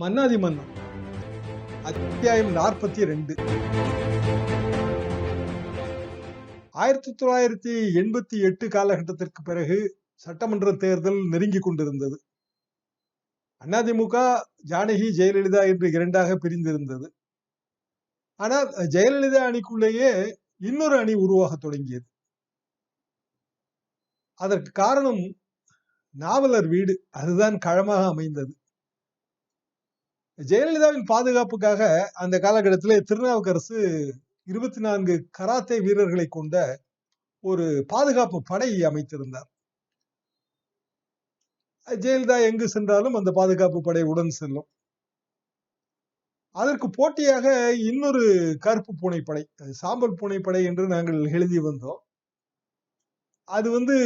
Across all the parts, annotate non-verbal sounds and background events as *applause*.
மன்னாதி மன்னன் அத்தியாயம் நாற்பத்தி ரெண்டு ஆயிரத்தி தொள்ளாயிரத்தி எண்பத்தி எட்டு காலகட்டத்திற்கு பிறகு சட்டமன்ற தேர்தல் நெருங்கி கொண்டிருந்தது. அதிமுக ஜானகி ஜெயலலிதா என்று இரண்டாக பிரிந்திருந்தது. ஆனால் ஜெயலலிதா அணிக்குள்ளேயே இன்னொரு அணி உருவாக தொடங்கியது. அதற்கு காரணம் நாவலர் வீடு. அதுதான் களமாக அமைந்தது. ஜெயலலிதாவின் பாதுகாப்புக்காக அந்த காலகட்டத்தில் திருநாவுக்கரசு இருபத்தி நான்கு கராத்தே வீரர்களை கொண்ட ஒரு பாதுகாப்பு படை அமைத்திருந்தார். ஜெயலலிதா எங்கு சென்றாலும் அந்த பாதுகாப்பு படை உடன் செல்லும். அதற்கு போட்டியாக இன்னொரு கருப்பு பூனைப்படை சாம்பல் பூனைப்படை என்று நாங்கள் எழுதி வந்தோம். அது வந்து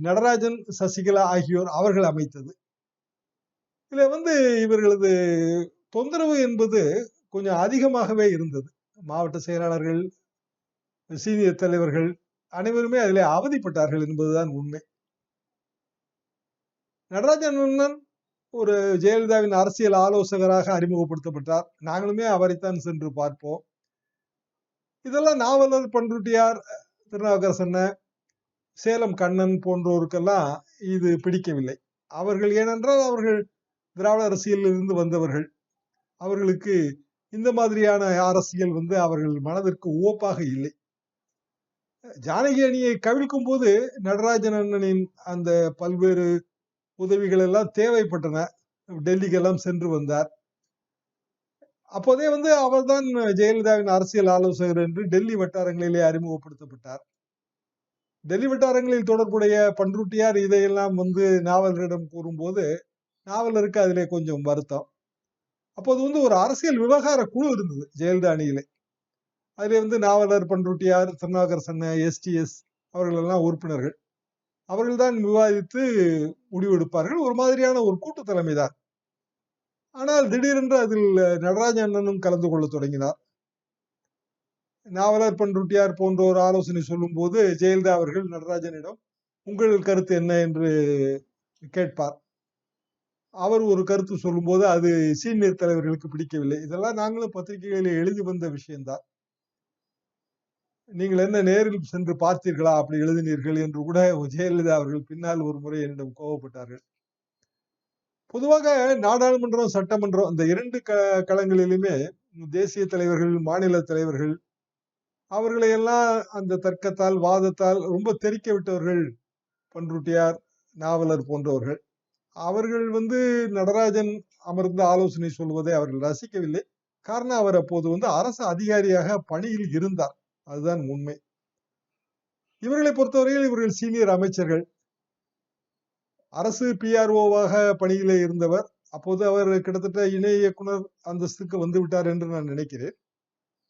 நடராஜன் சசிகலா ஆகியோர் அவர்கள் அமைத்தது. இதுல வந்து இவர்களது தொந்தரவு என்பது கொஞ்சம் அதிகமாகவே இருந்தது. மாவட்ட செயலாளர்கள் சீனியர் தலைவர்கள் அனைவருமே அதில் அவதிப்பட்டார்கள் என்பதுதான் உண்மை. நடராஜன் அண்ணன் ஒரு ஜெயலலிதாவின் அரசியல் ஆலோசகராக அறிமுகப்படுத்தப்பட்டார். நாங்களுமே அவரைத்தான் சென்று பார்ப்போம். இதெல்லாம் நாவலர் பண்ருட்டியார் திருநாவுக்கரசன் சேலம் கண்ணன் போன்றோருக்கெல்லாம் இது பிடிக்கவில்லை. அவர்கள் ஏனென்றால் அவர்கள் திராவிட அரசியலில் இருந்து வந்தவர்கள். அவர்களுக்கு இந்த மாதிரியான அரசியல் வந்து அவர்கள் மனதிற்கு உவப்பாக இல்லை. ஜானகி அணியை கவிழ்க்கும் போது நடராஜன் அண்ணனின் அந்த பல்வேறு உதவிகள் எல்லாம் தேவைப்பட்டன. டெல்லிக்கு எல்லாம் சென்று வந்தார். அப்போதே வந்து அவர்தான் ஜெயலலிதாவின் அரசியல் ஆலோசகர் என்று டெல்லி வட்டாரங்களிலே அறிமுகப்படுத்தப்பட்டார். டெல்லி வட்டாரங்களில் தொடர்புடைய பன்ருட்டியார் இதையெல்லாம் வந்து நாவலரிடம் கூறும்போது நாவலருக்கு அதிலே கொஞ்சம் வருத்தம். அப்போது வந்து ஒரு அரசியல் விவகார குழு இருந்தது ஜெயலலிதா அணியிலே. அதிலே வந்து நாவலர் பண்ருட்டியார் திருநாகர் சன்ன எஸ்டிஎஸ் அவர்கள் எல்லாம் உறுப்பினர்கள். அவர்கள் தான் விவாதித்து முடிவெடுப்பார்கள் ஒரு மாதிரியான ஒரு கூட்டு தலைமை தான். ஆனால் திடீரென்று அதில் நடராஜ அண்ணனும் கலந்து கொள்ள தொடங்கினார். நாவலர் பன்ருட்டியார் போன்றோர் ஆலோசனை சொல்லும் போது ஜெயலலிதா அவர்கள் நடராஜனிடம் உங்கள் கருத்து என்ன? என்று கேட்பார். அவர் ஒரு கருத்து சொல்லும்போது அது சீனியர் தலைவர்களுக்கு பிடிக்கவில்லை. இதெல்லாம் நாங்களும் பத்திரிகைகளில் எழுதி வந்த விஷயம்தான். நீங்கள் என்ன நேரில் சென்று பார்த்தீர்களா? அப்படி எழுதினீர்கள் என்று கூட ஜெயலலிதா அவர்கள் பின்னால் ஒரு முறை என்னிடம் கோவப்பட்டார்கள். பொதுவாக நாடாளுமன்றம் சட்டமன்றம் இந்த இரண்டு க களங்களிலுமே தேசிய தலைவர்கள் மாநில தலைவர்கள் அவர்களை எல்லாம் அந்த தர்க்கத்தால் வாதத்தால் ரொம்ப தெரிக்க விட்டவர்கள் பன்ருட்டியார் நாவலர் போன்றவர்கள். அவர்கள் வந்து நடராஜன் அமர்ந்து ஆலோசனை சொல்வதை அவர்கள் ரசிக்கவில்லை. காரணம் அவர் அப்போது வந்து அரசு அதிகாரியாக பணியில் இருந்தார். அதுதான் உண்மை. இவர்களை பொறுத்தவரையில் இவர்கள் சீனியர் அமைச்சர்கள். அரசு பிஆர்ஓவாக பணியிலே இருந்தவர். அப்போது அவர் கிட்டத்தட்ட இணை இயக்குனர் அந்தஸ்துக்கு வந்து விட்டார் என்று நான் நினைக்கிறேன்.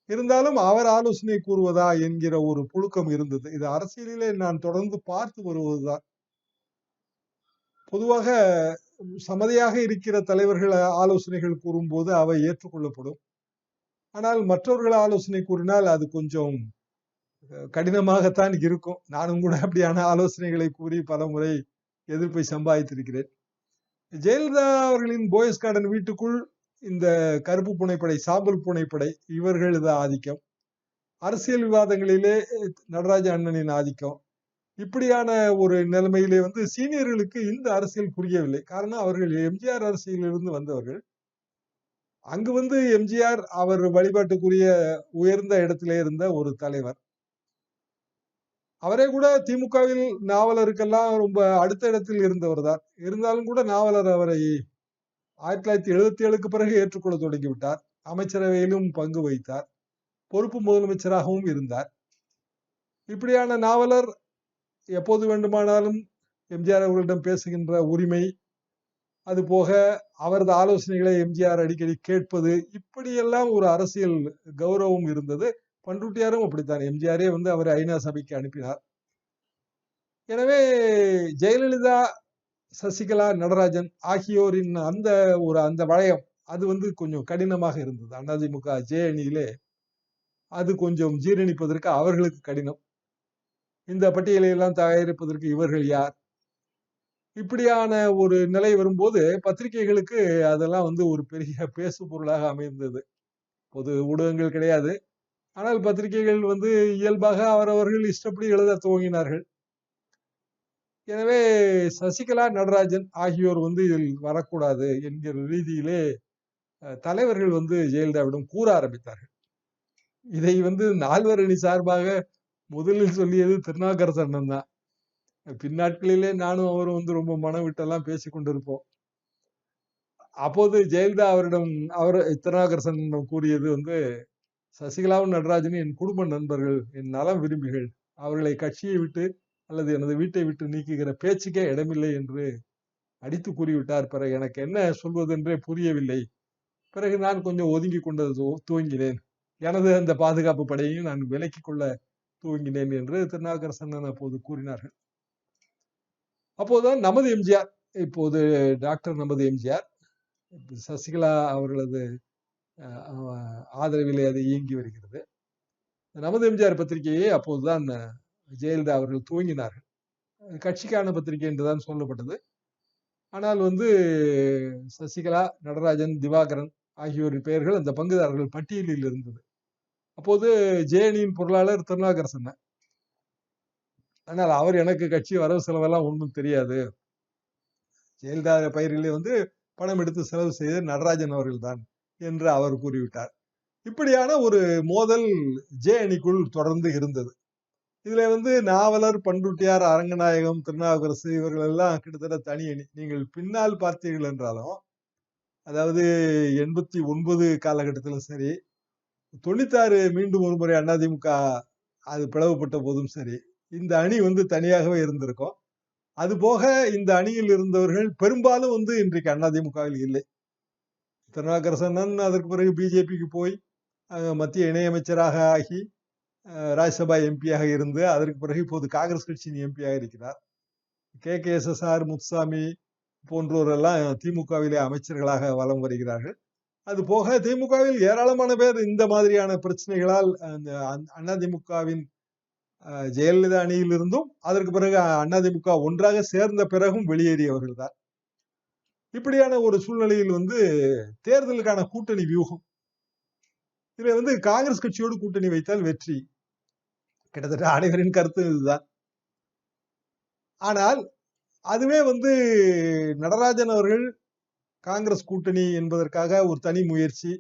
இருந்தாலும் அவர் ஆலோசனை கூறுவதா என்கிற ஒரு புழுக்கம் இருந்தது. இது அரசியலிலே நான் தொடர்ந்து பார்த்து வருவதுதான். பொதுவாக சமதியாக இருக்கிற தலைவர்கள் ஆலோசனைகள் கூறும்போது அவை ஏற்றுக்கொள்ளப்படும். ஆனால் மற்றவர்கள் ஆலோசனை கூறினால் அது கொஞ்சம் கடினமாகத்தான் இருக்கும். நானும் கூட அப்படியான ஆலோசனைகளை கூறி பல முறை எதிர்ப்பை சம்பாதித்திருக்கிறேன். ஜெயலலிதா அவர்களின் போயஸ் கார்டன் வீட்டுக்குள் இந்த கருப்பு புனைப்படை சாம்பல் புனைப்படை இவர்களது ஆதிக்கம். அரசியல் விவாதங்களிலே நடராஜ அண்ணனின் ஆதிக்கம். இப்படியான ஒரு நிலைமையிலே வந்து சீனியர்களுக்கு இந்த அரசியல் புரியவில்லை. காரணம் அவர்கள் எம்ஜிஆர் அரசியலிருந்து வந்தவர்கள். அங்கு வந்து எம்ஜிஆர் அவர் வழிபாட்டுக்குரிய உயர்ந்த இடத்திலே இருந்த ஒரு தலைவர். அவரே கூட திமுகவில் நாவலருக்கெல்லாம் ரொம்ப அடுத்த இடத்தில் இருந்தவர் தான். இருந்தாலும் கூட நாவலர் அவரை ஆயிரத்தி தொள்ளாயிரத்தி எழுபத்தி ஏழுக்கு பிறகு ஏற்றுக்கொள்ள தொடங்கிவிட்டார். அமைச்சரவையிலும் பங்கு வைத்தார் பொறுப்பு முதலமைச்சராகவும் இருந்தார். இப்படியான நாவலர் எப்போது வேண்டுமானாலும் எம்ஜிஆர் அவர்களிடம் பேசுகின்ற உரிமை அது போக அவரது ஆலோசனைகளை எம்ஜிஆர் அடிக்கடி கேட்பது இப்படியெல்லாம் ஒரு அரசியல் கௌரவம் இருந்தது. பண்ருட்டியாரும் அப்படித்தான். எம்ஜிஆரே வந்து அவர் ஐநா சபைக்கு அனுப்பினார். எனவே ஜெயலலிதா சசிகலா நடராஜன் ஆகியோரின் அந்த ஒரு அந்த வளையம் அது வந்து கொஞ்சம் கடினமாக இருந்தது. அதிமுக ஜே அணியிலே அது கொஞ்சம் ஜீரணிப்பதற்கு அவர்களுக்கு கடினம். இந்த பட்டியலை எல்லாம் தயாரிப்பதற்கு இவர்கள் யார்? இப்படியான ஒரு நிலை வரும்போது பத்திரிகைகளுக்கு அதெல்லாம் வந்து ஒரு பெரிய *laughs* பேசு பொருளாக அமைந்தது. பொது ஊடகங்கள் கிடையாது. ஆனால் பத்திரிகைகள் வந்து இயல்பாக அவரவர்கள் இஷ்டப்படி எழுத துவங்கினார்கள். எனவே சசிகலா நடராஜன் ஆகியோர் வந்து இதில் வரக்கூடாது என்கிற ரீதியிலே அஹ், தலைவர்கள் வந்து ஜெயலலிதாவிடம் கூற ஆரம்பித்தார்கள். இதை வந்து நால்வர் அணி சார்பாக முதலில் சொல்லியது திருநாவுக்கரசர் அண்ணன் தான். பின்னாட்களிலே நானும் அவரும் வந்து ரொம்ப மனம் விட்டெல்லாம் பேசி கொண்டிருப்போம். அப்போது ஜெயலலிதா அவரிடம் அவர் திருநாவுக்கரசன் கூறியது வந்து சசிகலாவும் நடராஜனும் என் குடும்ப நண்பர்கள் என் நலம் விரும்பிகள். அவர்களை கட்சியை விட்டு அல்லது எனது வீட்டை விட்டு நீக்குகிற பேச்சுக்கே இடமில்லை என்று அடித்து கூறிவிட்டார். பிறகு எனக்கு என்ன சொல்வதென்றே புரியவில்லை. பிறகு நான் கொஞ்சம் ஒதுங்கி கொண்டது துவங்கினேன். எனது அந்த பாதுகாப்பு படையையும் நான் விலக்கிக் கொள்ள துவங்கினேன் என்று திருநாகரசன் அப்போது கூறினார்கள். அப்போதுதான் நமது எம்ஜிஆர் இப்போது டாக்டர் நமது எம்ஜிஆர் சசிகலா அவர்களது ஆதரவிலே அது இயங்கி வருகிறது. நமது எம்ஜிஆர் பத்திரிகையை அப்போதுதான் ஜெயலலிதா அவர்கள் துவங்கினார்கள். கட்சிக்கான பத்திரிகை என்றுதான் சொல்லப்பட்டது. ஆனால் வந்து சசிகலா நடராஜன் திவாகரன் ஆகியோரின் பெயர்கள் அந்த பங்குதாரர்கள் பட்டியலில் இருந்தது. அப்போது ஜேஎனியின் பொருளாளர் திருநாகரசன். ஆனால் அவர் எனக்கு கட்சி வரவு செலவெல்லாம் ஒன்றும் தெரியாது. ஜெயலலிதா பயிரிலே வந்து பணம் எடுத்து செலவு செய்த நடராஜன் அவர்கள்தான் என்று அவர் கூறிவிட்டார். இப்படியான ஒரு மோதல் ஜே அணிக்குள் தொடர்ந்து இருந்தது. இதுல வந்து நாவலர் பண்ருட்டியார் அரங்கநாயகம் திருநாவுக்கரசு இவர்கள் எல்லாம் கிட்டத்தட்ட தனி அணி நீங்கள் பின்னால் பார்த்தீர்கள் என்றாலும் அதாவது எண்பத்தி ஒன்பது காலகட்டத்திலும் சரி தொண்ணூத்தாறு மீண்டும் ஒரு முறை அதிமுக அது பிளவுபட்ட போதும் சரி. இந்த அணி வந்து தனியாகவே இருந்திருக்கும். அது போக இந்த அணியில் இருந்தவர்கள் பெரும்பாலும் வந்து இன்றைக்கு அதிமுகவில் இல்லை. திருநாவுக்கரசன் அதற்கு பிறகு பிஜேபிக்கு போய் மத்திய இணையமைச்சராக ஆகி ராஜ்யசபா எம்பியாக இருந்து அதற்கு பிறகு இப்போது காங்கிரஸ் கட்சியின் எம்பியாக இருக்கிறார். K. K. S. S. R. Muthusamy போன்றோரெல்லாம் திமுகவிலே அமைச்சர்களாக வலம் வருகிறார்கள். அது போக திமுகவில் ஏராளமான பேர் இந்த மாதிரியான பிரச்சனைகளால் அந்த அண்ணா திமுகவின் ஜெயலலிதா அணியில் இருந்தும் அதற்கு பிறகு அதிமுக ஒன்றாக சேர்ந்த பிறகும் வெளியேறியவர்கள் தான் இப்படியான ஒரு சூழ்நிலையில் வந்து தேர்தலுக்கான கூட்டணி வியூகம். இதுல வந்து காங்கிரஸ் கட்சியோடு கூட்டணி வைத்தால் வெற்றி. கிட்டத்தட்ட அனைவரின் கருத்து இதுதான். ஆனால் அதுவே வந்து நடராஜன் அவர்கள் காங்கிரஸ் கூட்டணி என்பதற்காக ஒரு தனி முயற்சி.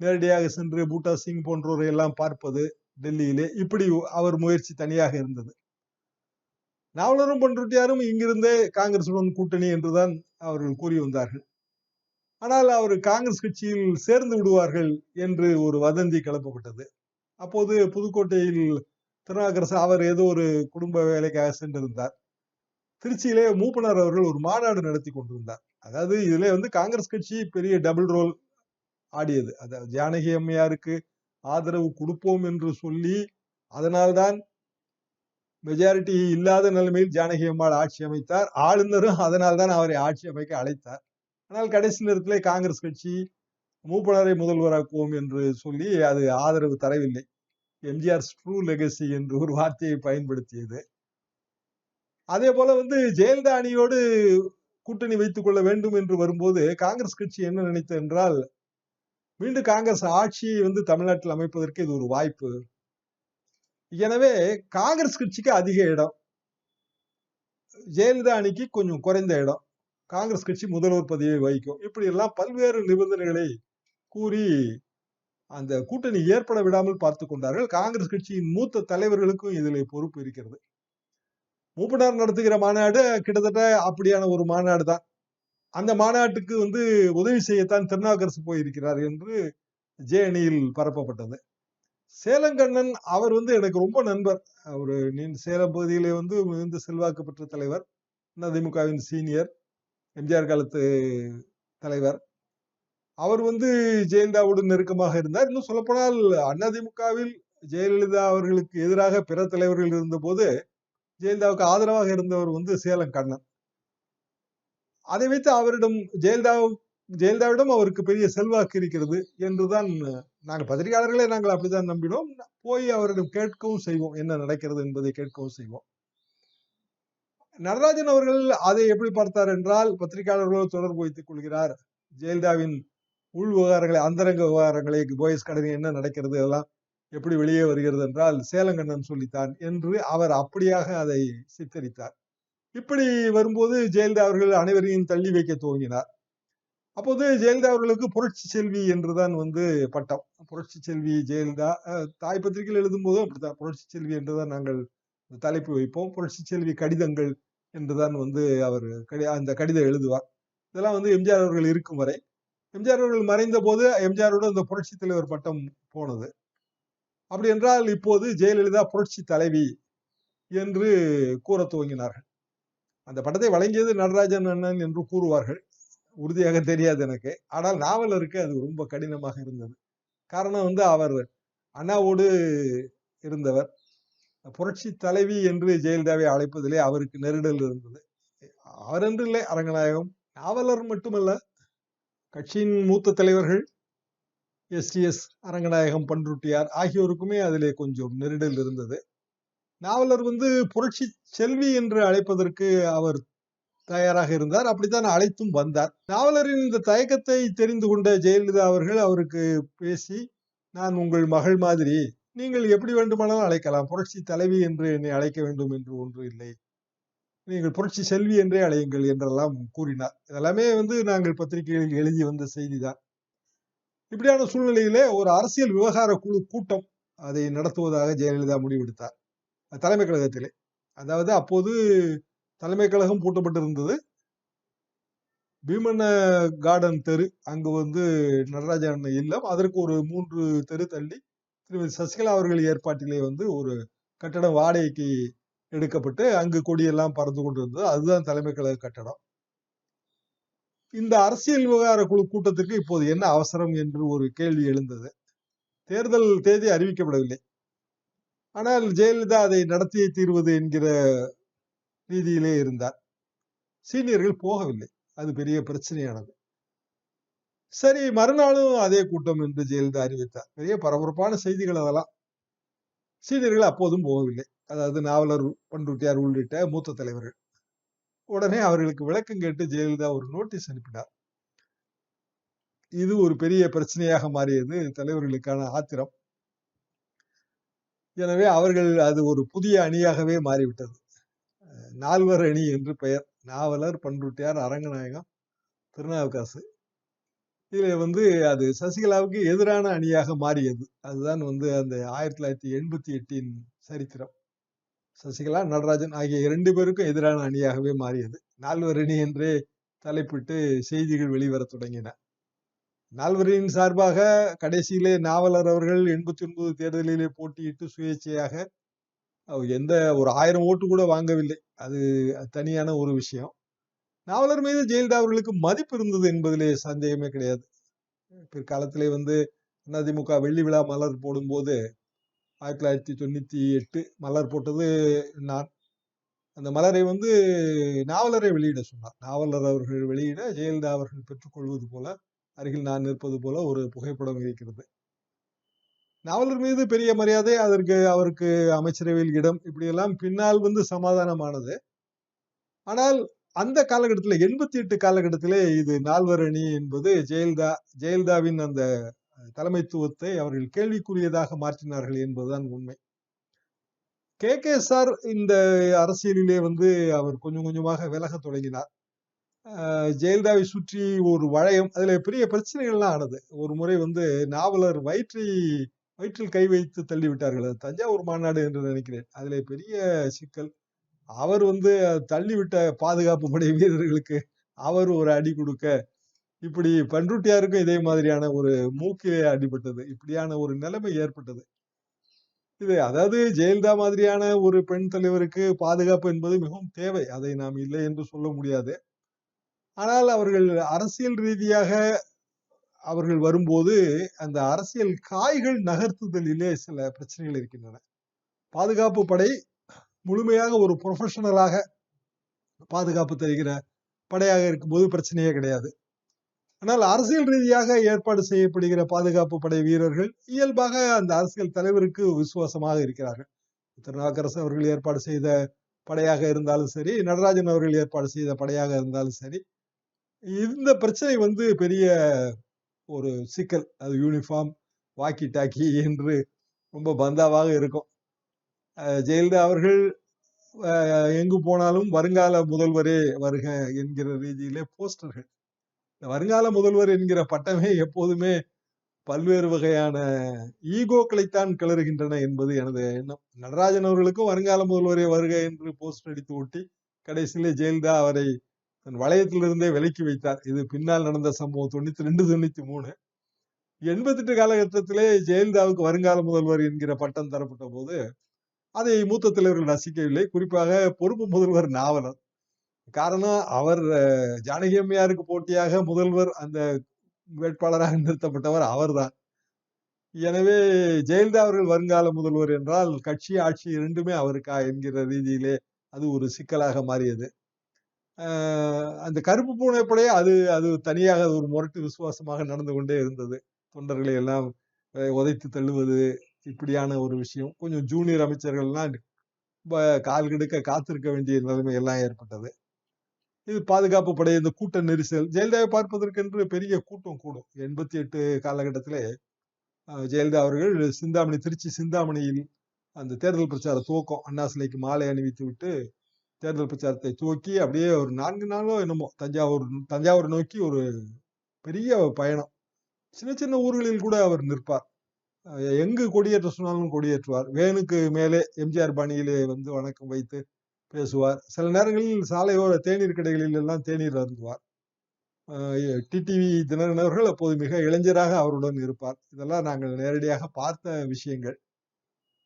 நேரடியாக சென்று பூட்டா சிங் போன்றோரை எல்லாம் பார்ப்பது டெல்லியிலே இப்படி அவர் முயற்சி தனியாக இருந்தது. நாவலரும் பண்ருட்டியாரும் இங்கிருந்தே காங்கிரசுடன் கூட்டணி என்றுதான் அவர்கள் கூறி வந்தார்கள். ஆனால் அவர் காங்கிரஸ் கட்சியில் சேர்ந்து விடுவார்கள் என்று ஒரு வதந்தி கிளப்பப்பட்டது. அப்போது புதுக்கோட்டையில் திருநாகரசு அவர் ஏதோ ஒரு குடும்ப வேலைக்காக சென்றிருந்தார். திருச்சியிலே மூப்பனார் அவர்கள் ஒரு மாநாடு நடத்தி கொண்டிருந்தார். அதாவது இதுல வந்து காங்கிரஸ் கட்சி பெரிய டபுள் ரோல் ஆடியது. அதாவது ஜானகி அம்மையாருக்கு ஆதரவு கொடுப்போம் என்று சொல்லி அதனால்தான் மெஜாரிட்டி இல்லாத நிலைமையில் ஜானகி அம்மாள் ஆட்சி அமைத்தார். ஆளுநரும் அதனால்தான் அவரை ஆட்சி அமைக்க அழைத்தார். ஆனால் கடைசி நேரத்திலே காங்கிரஸ் கட்சி மூப்பனாரை முதல்வராக்குவோம் என்று சொல்லி அது ஆதரவு தரவில்லை. எம்ஜிஆர் ட்ரூ லெகசி என்று ஒரு வார்த்தையை பயன்படுத்தியது. அதே போல வந்து ஜெயலலிதா அணியோடு கூட்டணி வைத்துக் கொள்ள வேண்டும் என்று வரும்போது காங்கிரஸ் கட்சி என்ன நினைத்தது என்றால் மீண்டும் காங்கிரஸ் ஆட்சியை வந்து தமிழ்நாட்டில் அமைப்பதற்கு இது ஒரு வாய்ப்பு. எனவே காங்கிரஸ் கட்சிக்கு அதிக இடம். ஜெயலலிதா அணிக்கு கொஞ்சம் குறைந்த இடம். காங்கிரஸ் கட்சி முதல்வர் பதவியை வகிக்கும். இப்படி எல்லாம் பல்வேறு நிபந்தனைகளை கூறி அந்த கூட்டணி ஏற்பட விடாமல் பார்த்து கொண்டார்கள். காங்கிரஸ் கட்சியின் மூத்த தலைவர்களுக்கும் இதில் பொறுப்பு இருக்கிறது. மூப்பனார் நடத்துகிற மாநாடு கிட்டத்தட்ட அப்படியான ஒரு மாநாடு தான். அந்த மாநாட்டுக்கு வந்து உதவி செய்யத்தான் திருநாவுக்கரசு போயிருக்கிறார் என்று ஜே அணியில் பரப்பப்பட்டது. சேலங்கண்ணன் அவர் வந்து எனக்கு ரொம்ப நண்பர். அவர் சேலம் பகுதியிலே வந்து மிகுந்த செல்வாக்கு பெற்ற தலைவர். அதிமுகவின் சீனியர் எம்ஜிஆர் காலத்து தலைவர். அவர் வந்து ஜெயலலிதாவோடு நெருக்கமாக இருந்தார். இன்னும் சொல்லப்போனால் அதிமுகவில் ஜெயலலிதா அவர்களுக்கு எதிராக பிற தலைவர்கள் இருந்தபோது ஜெயலலிதாவுக்கு ஆதரவாக இருந்தவர் வந்து சேலம் கண்ணன். அதை வைத்து அவரிடம் ஜெயலலிதா ஜெயலலிதாவிடம் அவருக்கு பெரிய செல்வாக்கு இருக்கிறது என்றுதான் நாங்கள் பத்திரிகையாளர்களே நாங்கள் அப்படித்தான் நம்பினோம். போய் அவரிடம் கேட்கவும் செய்வோம். என்ன நடக்கிறது என்பதை கேட்கவும் செய்வோம். நடராஜன் அவர்கள் அதை எப்படி பார்த்தார் என்றால் பத்திரிகையாளர்களோடு தொடர்பு வைத்துக் கொள்கிறார். ஜெயலலிதாவின் உள் விவகாரங்களை அந்தரங்க விவகாரங்களை போயஸ் கடனில் என்ன நடக்கிறது எல்லாம் எப்படி வெளியே வருகிறது என்றால் சேலங்கண்ணன் சொல்லித்தான் என்று அவர் அப்படியாக அதை சித்தரித்தார். இப்படி வரும்போது ஜெயலலிதா அவர்கள் அனைவரையும் தள்ளி வைக்க துவங்கினார். அப்போது ஜெயலலிதா அவர்களுக்கு புரட்சி செல்வி என்றுதான் வந்து பட்டம். புரட்சி செல்வி ஜெயலலிதா அஹ், தாய் பத்திரிகையில் எழுதும் போதும் அப்படித்தான். புரட்சி செல்வி என்றுதான் நாங்கள் தலைப்பு வைப்போம். புரட்சி செல்வி கடிதங்கள் என்றுதான் வந்து அவர் கடி அந்த கடிதம் எழுதுவார். இதெல்லாம் வந்து எம்ஜிஆர் அவர்கள் இருக்கும் வரை. எம்ஜிஆர் அவர்கள் மறைந்த போது எம்ஜிஆரோட அந்த புரட்சி தலைவர் பட்டம் போனது. அப்படி என்றால் இப்போது ஜெயலலிதா புரட்சி தலைவி என்று கூற துவங்கினார்கள். அந்த படத்தை வழங்கியது நடராஜன் அண்ணன் என்று கூறுவார்கள். உறுதியாக தெரியாது எனக்கு. ஆனால் நாவலருக்கு அது ரொம்ப கடினமாக இருந்தது. காரணம் வந்து அவர் அண்ணாவோடு இருந்தவர். புரட்சி தலைவி என்று ஜெயலலிதாவை அழைப்பதிலே அவருக்கு நெருடல் இருந்தது. அவர் என்று இல்லை அரங்கநாயகம். நாவலர் மட்டுமல்ல கட்சியின் மூத்த தலைவர்கள் எஸ்டிஎஸ் அரங்கநாயகம் பன்ருட்டியார் ஆகியோருக்குமே அதிலே கொஞ்சம் நெருடல் இருந்தது. நாவலர் வந்து புரட்சி செல்வி என்று அழைப்பதற்கு அவர் தயாராக இருந்தார். அப்படித்தான் அழைத்தும் வந்தார். நாவலரின் இந்த தயக்கத்தை தெரிந்து கொண்ட ஜெயலலிதா அவர்கள் அவருக்கு பேசி நான் உங்கள் மகள் மாதிரி நீங்கள் எப்படி வேண்டுமானாலும் அழைக்கலாம். புரட்சி தலைவி என்று என்னை அழைக்க வேண்டும் என்று ஒன்று இல்லை. நீங்கள் புரட்சி செல்வி என்றே அழையுங்கள் என்றெல்லாம் கூறினார். இதெல்லாமே வந்து நாங்கள் பத்திரிகைகளில் எழுதி வந்த செய்திதான். இப்படியான சூழ்நிலையிலே ஒரு அரசியல் விவகார குழு கூட்டம் அதை நடத்துவதாக ஜெயலலிதா முடிவெடுத்தார். தலைமை கழகத்திலே. அதாவது அப்போது தலைமை கழகம் பூட்டப்பட்டிருந்தது. பீமன்ன கார்டன் தெரு அங்கு வந்து நடராஜ அண்ணன் இல்லம். அதற்கு ஒரு மூன்று தெரு தள்ளி திருமதி சசிகலா அவர்கள் ஏற்பாட்டிலே வந்து ஒரு கட்டடம் வாடகைக்கு எடுக்கப்பட்டு அங்கு கொடியெல்லாம் பறந்து கொண்டிருந்தது. அதுதான் தலைமை கழக கட்டடம். இந்த அரசியல் விவகார குழு கூட்டத்திற்கு இப்போது என்ன அவசரம் என்று ஒரு கேள்வி எழுந்தது. தேர்தல் தேதி அறிவிக்கப்படவில்லை. ஆனால் ஜெயலலிதா அதை நடத்தியே தீர்வது என்கிற ரீதியிலே இருந்தார். சீனியர்கள் போகவில்லை. அது பெரிய பிரச்சனையானது. சரி மறுநாளும் அதே கூட்டம் என்று ஜெயலலிதா அறிவித்தார். பெரிய பரபரப்பான செய்திகள் அதெல்லாம். சீனியர்கள் அப்போதும் போகவில்லை. அதாவது நாவலர் பண்ருட்டியார் உள்ளிட்ட மூத்த தலைவர்கள். உடனே அவர்களுக்கு விளக்கம் கேட்டு ஜெயலலிதா ஒரு நோட்டீஸ் அனுப்பினார். இது ஒரு பெரிய பிரச்சனையாக மாறியது தலைவர்களுக்கான ஆத்திரம். எனவே அவர்கள் அது ஒரு புதிய அணியாகவே மாறிவிட்டது. நால்வர் அணி என்று பெயர். நாவலர் பண்ருட்டியார் அரங்கநாயகம் திருநாவுக்காசு இதில் வந்து அது சசிகலாவுக்கு எதிரான அணியாக மாறியது. அதுதான் வந்து அந்த ஆயிரத்தி தொள்ளாயிரத்தி எண்பத்தி எட்டின் சரித்திரம். சசிகலா நடராஜன் ஆகிய இரண்டு பேருக்கும் எதிரான அணியாகவே மாறியது. நால்வர் அணி என்றே தலைப்பிட்டு செய்திகள் வெளிவர தொடங்கின. நால்வரின் சார்பாக கடைசியிலே நாவலர் அவர்கள் எண்பத்தி ஒன்பது தேர்தலிலே போட்டியிட்டு சுயேட்சையாக எந்த ஒரு ஆயிரம் ஓட்டு கூட வாங்கவில்லை. அது தனியான ஒரு விஷயம். நாவலர் மீது ஜெயலலிதா அவர்களுக்கு மதிப்பு இருந்தது என்பதிலே சந்தேகமே கிடையாது. பிற்காலத்திலே வந்து அதிமுக வெள்ளி விழா மலர் போடும்போது ஆயிரத்தி தொள்ளாயிரத்தி தொண்ணூற்றி எட்டு மலர் போட்டது நான். அந்த மலரை வந்து நாவலரை வெளியிட சொன்னார். நாவலர் அவர்கள் வெளியிட ஜெயலலிதா அவர்கள் பெற்றுக்கொள்வது போல அருகில் நான் நிற்பது போல ஒரு புகைப்படம் இருக்கிறது. நாவலர் மீது பெரிய மரியாதை அதற்கு அவருக்கு அமைச்சரவையில் இடம் இப்படியெல்லாம் பின்னால் வந்து சமாதானமானது. ஆனால் அந்த காலகட்டத்தில் எண்பத்தி எட்டு காலகட்டத்திலே இது நால்வர் அணி என்பது ஜெயலலிதா ஜெயலலிதாவின் அந்த தலைமைத்துவத்தை அவர்கள் கேள்விக்குரியதாக மாற்றினார்கள் என்பதுதான் உண்மை. கே. கே. சார் இந்த அரசியலிலே வந்து அவர் கொஞ்சம் கொஞ்சமாக விலக தொடங்கினார். ஜெயலலிதாவை சுற்றி ஒரு வளையம் அதுல பெரிய பிரச்சனைகள்லாம் ஆனது. ஒரு முறை வந்து நாவலர் வயிற்றை வயிற்றில் கை வைத்து தள்ளி விட்டார்கள் தஞ்சாவூர் மாநாடு என்று நினைக்கிறேன். அதில் பெரிய சிக்கல். அவர் வந்து தள்ளிவிட்ட பாதுகாப்பு படை வீரர்களுக்கு அவர் ஒரு அடி கொடுக்க இப்படி பன்ருட்டியாருக்கும் இதே மாதிரியான ஒரு மூக்கிலே அடிபட்டது. இப்படியான ஒரு நிலைமை ஏற்பட்டது. இது அதாவது ஜெயலலிதா மாதிரியான ஒரு பெண் தலைவருக்கு பாதுகாப்பு என்பது மிகவும் தேவை. அதை நாம் இல்லை என்று சொல்ல முடியாது. ஆனால் அவர்கள் அரசியல் ரீதியாக அவர்கள் வரும்போது அந்த அரசியல் காய்கள் நகர்த்துதலிலே சில பிரச்சனைகள் இருக்கின்றன. பாதுகாப்பு படை முழுமையாக ஒரு ப்ரொஃபஷனலாக பாதுகாப்பு தருகிற படையாக இருக்கும்போது பிரச்சனையே கிடையாது. ஆனால் அரசியல் ரீதியாக ஏற்பாடு செய்யப்படுகிற பாதுகாப்பு படை வீரர்கள் இயல்பாக அந்த அரசியல் தலைவருக்கு விசுவாசமாக இருக்கிறார்கள். திருநாவுக்கரசு அவர்கள் ஏற்பாடு செய்த படையாக இருந்தாலும் சரி நடராஜன் அவர்கள் ஏற்பாடு செய்த படையாக இருந்தாலும் சரி இந்த பிரச்சனை வந்து பெரிய ஒரு சிக்கல். அது யூனிஃபார்ம் வாக்கி டாக்கி என்று ரொம்ப பந்தாவாக இருக்கும். ஜெயலலிதா அவர்கள் எங்கு போனாலும் வருங்கால முதல்வரே வருக என்கிற ரீதியிலே போஸ்டர்கள் வருங்கால முதல்வர் என்கிற பட்டமே எப்போதுமே பல்வேறு வகையான ஈகோக்களைத்தான் கிளறுகின்றன என்பது எனது எண்ணம். நடராஜன் அவர்களுக்கும் வருங்கால முதல்வரே வருக என்று போஸ்ட் அடித்து ஒட்டி கடைசியிலே ஜெயலலிதா அவரை தன் வளையத்திலிருந்தே விலக்கி வைத்தார். இது பின்னால் நடந்த சம்பவம் தொண்ணூத்தி ரெண்டு தொண்ணூத்தி மூணு. எண்பத்தெட்டு காலகட்டத்திலே ஜெயலலிதாவுக்கு வருங்கால முதல்வர் என்கிற பட்டம் தரப்பட்ட போது அதை மூத்த தலைவர்கள் ரசிக்கவில்லை. குறிப்பாக பொறுப்பு முதல்வர் நாவலர். காரணம் அவர் ஜானகி அம்மையாருக்கு போட்டியாக முதல்வர் அந்த வேட்பாளராக நிறுத்தப்பட்டவர் அவர்தான். எனவே ஜெயலலிதா அவர்கள் வருங்கால முதல்வர் என்றால் கட்சி ஆட்சி இரண்டுமே அவருக்கா என்கிற ரீதியிலே அது ஒரு சிக்கலாக மாறியது. ஆஹ் அந்த கருப்பு பூனை படைய அது அது தனியாக ஒரு முரட்டு விசுவாசமாக நடந்து கொண்டே இருந்தது. தொண்டர்களை எல்லாம் உதைத்து தள்ளுவது இப்படியான ஒரு விஷயம். கொஞ்சம் ஜூனியர் அமைச்சர்கள்லாம் கால் கெடுக்க காத்திருக்க வேண்டிய நிலைமை எல்லாம் ஏற்பட்டது. இது பாதுகாப்பு படை இந்த கூட்ட நெரிசல் ஜெயலலிதாவை பார்ப்பதற்கென்று பெரிய கூட்டம் கூடும். எண்பத்தி எட்டு காலகட்டத்திலே ஜெயலலிதா அவர்கள் சிந்தாமணி திருச்சி சிந்தாமணியில் அந்த தேர்தல் பிரச்சார துவக்கம் அண்ணா சிலைக்கு மாலை அணிவித்து விட்டு தேர்தல் பிரச்சாரத்தை துவக்கி அப்படியே ஒரு நான்கு நாளோ என்னமோ தஞ்சாவூர் தஞ்சாவூர் நோக்கி ஒரு பெரிய பயணம். சின்ன சின்ன ஊர்களில் கூட அவர் நிற்பார். எங்கு கொடியேற்ற சொன்னாலும் கொடியேற்றுவார். வேனுக்கு மேலே எம்ஜிஆர் பாணியிலே வந்து வணக்கம் வைத்து பேசுவார். சில நேரங்களில் சாலையோர தேநீர் கடைகளில் எல்லாம் தேநீர் அருந்துவார். டிடிவி தினகரன் அவர்கள் அப்போது மிக இளைஞராக அவருடன் இருப்பார். இதெல்லாம் நாங்கள் நேரடியாக பார்த்த விஷயங்கள்.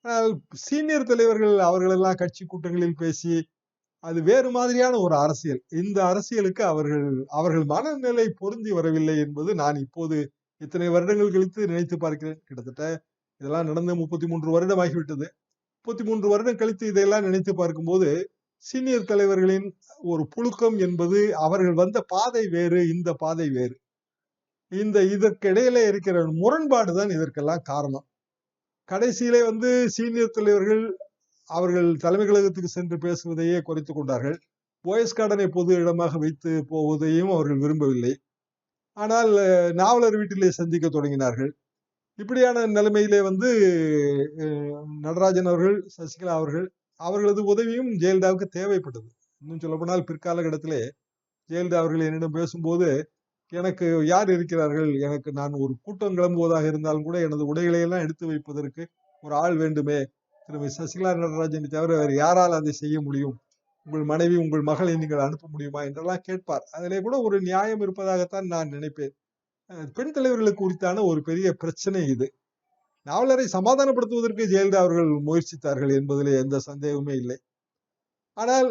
ஆனால் சீனியர் தலைவர்கள் அவர்களெல்லாம் கட்சி கூட்டங்களில் பேசி அது வேறு மாதிரியான ஒரு அரசியல். இந்த அரசியலுக்கு அவர்கள் அவர்கள் மனநிலை பொருந்தி வரவில்லை என்பது நான் இப்போது இத்தனை வருடங்கள் கழித்து நினைத்து பார்க்கிறேன். கிட்டத்தட்ட இதெல்லாம் நடந்து முப்பத்தி மூன்று வருடம் ஆகிவிட்டது. முப்பத்தி மூன்று வருடம் கழித்து இதையெல்லாம் நினைத்து பார்க்கும்போது சீனியர் தலைவர்களின் ஒரு புழுக்கம் என்பது அவர்கள் வந்த பாதை வேறு இந்த பாதை வேறு. இந்த இதற்கிடையில இருக்கிற முரண்பாடு தான் இதற்கெல்லாம் காரணம். கடைசியிலே வந்து சீனியர் தலைவர்கள் அவர்கள் தலைமை கழகத்துக்கு சென்று பேசுவதையே குறைத்து கொண்டார்கள். போயஸ் கார்டனை பொது இடமாக வைத்து போவதையும் அவர்கள் விரும்பவில்லை. ஆனால் நாவலர் வீட்டிலே சந்திக்க தொடங்கினார்கள். இப்படியான நிலைமையிலே வந்து நடராஜன் அவர்கள் சசிகலா அவர்கள் அவர்களது உதவியும் ஜெயலலிதாவுக்கு தேவைப்பட்டது. இன்னும் சொல்லப்போனால் பிற்காலகட்டத்திலே ஜெயலலிதா அவர்கள் என்னிடம் பேசும்போது எனக்கு யார் இருக்கிறார்கள்? எனக்கு நான் ஒரு கூட்டம் கிளம்புவதாக இருந்தாலும் கூட எனது உடைகளை எல்லாம் எடுத்து வைப்பதற்கு ஒரு ஆள் வேண்டுமே. திருமதி சசிகலா நடராஜனை தவிர வேறு யாரால் அதை செய்ய முடியும்? உங்கள் மனைவி உங்கள் மகளை நீங்கள் அனுப்ப முடியுமா? என்றெல்லாம் கேட்பார். அதிலே கூட ஒரு நியாயம் இருப்பதாகத்தான் நான் நினைப்பேன். பெண் தலைவர்களுக்கு குறித்தான ஒரு பெரிய பிரச்சனை இது. நாவலரை சமாதானப்படுத்துவதற்கு ஜெயலலிதா அவர்கள் முயற்சித்தார்கள் என்பதில் எந்த சந்தேகமே இல்லை. ஆனால்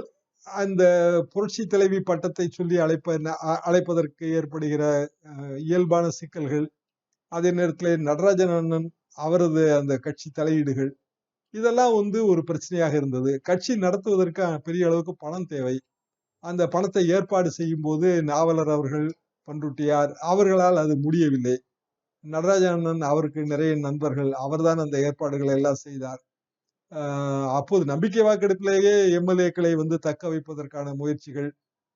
அந்த புரட்சி தலைவி பட்டத்தை சொல்லி அழைப்ப அ- அழைப்பதற்கு ஏற்படுகிற இயல்பான சிக்கல்கள் அதே நேரத்தில் நடராஜன் அண்ணன் அவரது அந்த கட்சி தலையீடுகள் இதெல்லாம் வந்து ஒரு பிரச்சனையாக இருந்தது. கட்சி நடத்துவதற்கு பெரிய அளவுக்கு பணம் தேவை. அந்த பணத்தை ஏற்பாடு செய்யும் போது நாவலர் அவர்கள் பண்ருட்டியார் அவர்களால் அது முடியவில்லை. நடராஜன் அவருக்கு நிறைய நண்பர்கள் அவர்தான் அந்த ஏற்பாடுகளை எல்லாம் செய்தார். ஆஹ் அப்போது நம்பிக்கை வாக்கெடுப்பிலேயே எம்எல்ஏக்களை வந்து தக்க வைப்பதற்கான முயற்சிகள்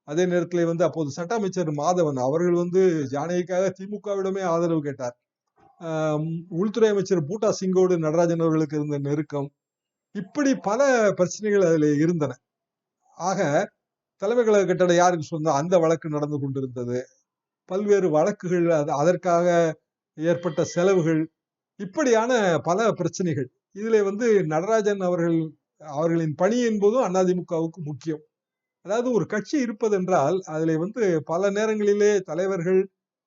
அதே நேரத்திலே வந்து அப்போது சட்ட அமைச்சர் மாதவன் அவர்கள் வந்து ஜானகிக்காக திமுகவிடமே ஆதரவு கேட்டார். ஆஹ் உள்துறை அமைச்சர் பூட்டா சிங்கோடு நடராஜன் அவர்களுக்கு இருந்த நெருக்கம் இப்படி பல பிரச்சனைகள் அதில் இருந்தன. ஆக தலைமை கழக கட்டடம் யாருக்கு சொந்தம்? அந்த வழக்கு நடந்து கொண்டிருந்தது. பல்வேறு வழக்குகள் அது அதற்காக ஏற்பட்ட செலவுகள் இப்படியான பல பிரச்சனைகள். இதுல வந்து நடராஜன் அவர்கள் அவர்களின் பணி என்பதும் அதிமுகவுக்கு முக்கியம். அதாவது ஒரு கட்சி இருப்பதென்றால் அதில் வந்து பல நேரங்களிலே தலைவர்கள்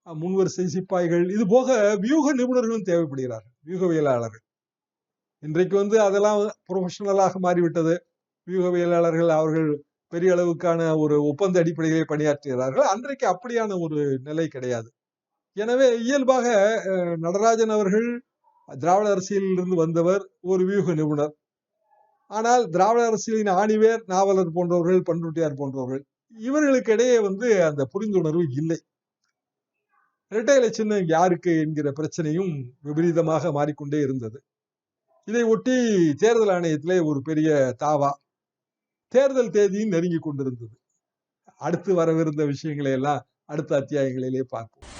முன்வரிசை சிப்பாய்கள் இது போக வியூக நிபுணர்களும் தேவைப்படுகிறார்கள் வியூகவியலாளர்கள். இன்றைக்கு வந்து அதெல்லாம் ப்ரொஃபஷனலாக மாறிவிட்டது. வியூகவியலாளர்கள் அவர்கள் பெரிய அளவுக்கான ஒரு ஒப்பந்த அடிப்படையிலே பணியாற்றுகிறார்கள். அன்றைக்கு அப்படியான ஒரு நிலை கிடையாது. எனவே இயல்பாக அஹ், நடராஜன் அவர்கள் திராவிட அரசியலில் இருந்து வந்தவர் ஒரு வியூக நிபுணர். ஆனால் திராவிட அரசியலின் ஆணிவேர் நாவலர் போன்றவர்கள் பண்ருட்டியார் போன்றவர்கள் இவர்களுக்கு இடையே வந்து அந்த புரிந்துணர்வு இல்லை. இரட்டை இலை சின்னம் யாருக்கு என்கிற பிரச்சனையும் விபரீதமாக மாறிக்கொண்டே இருந்தது. இதை ஒட்டி தேர்தல் ஆணையத்திலே ஒரு பெரிய தாவா தேர்தல் தேதியும் நெருங்கி கொண்டிருந்தது. அடுத்து வரவிருந்த விஷயங்களை எல்லாம் அடுத்த அத்தியாயங்களிலே பார்ப்போம்.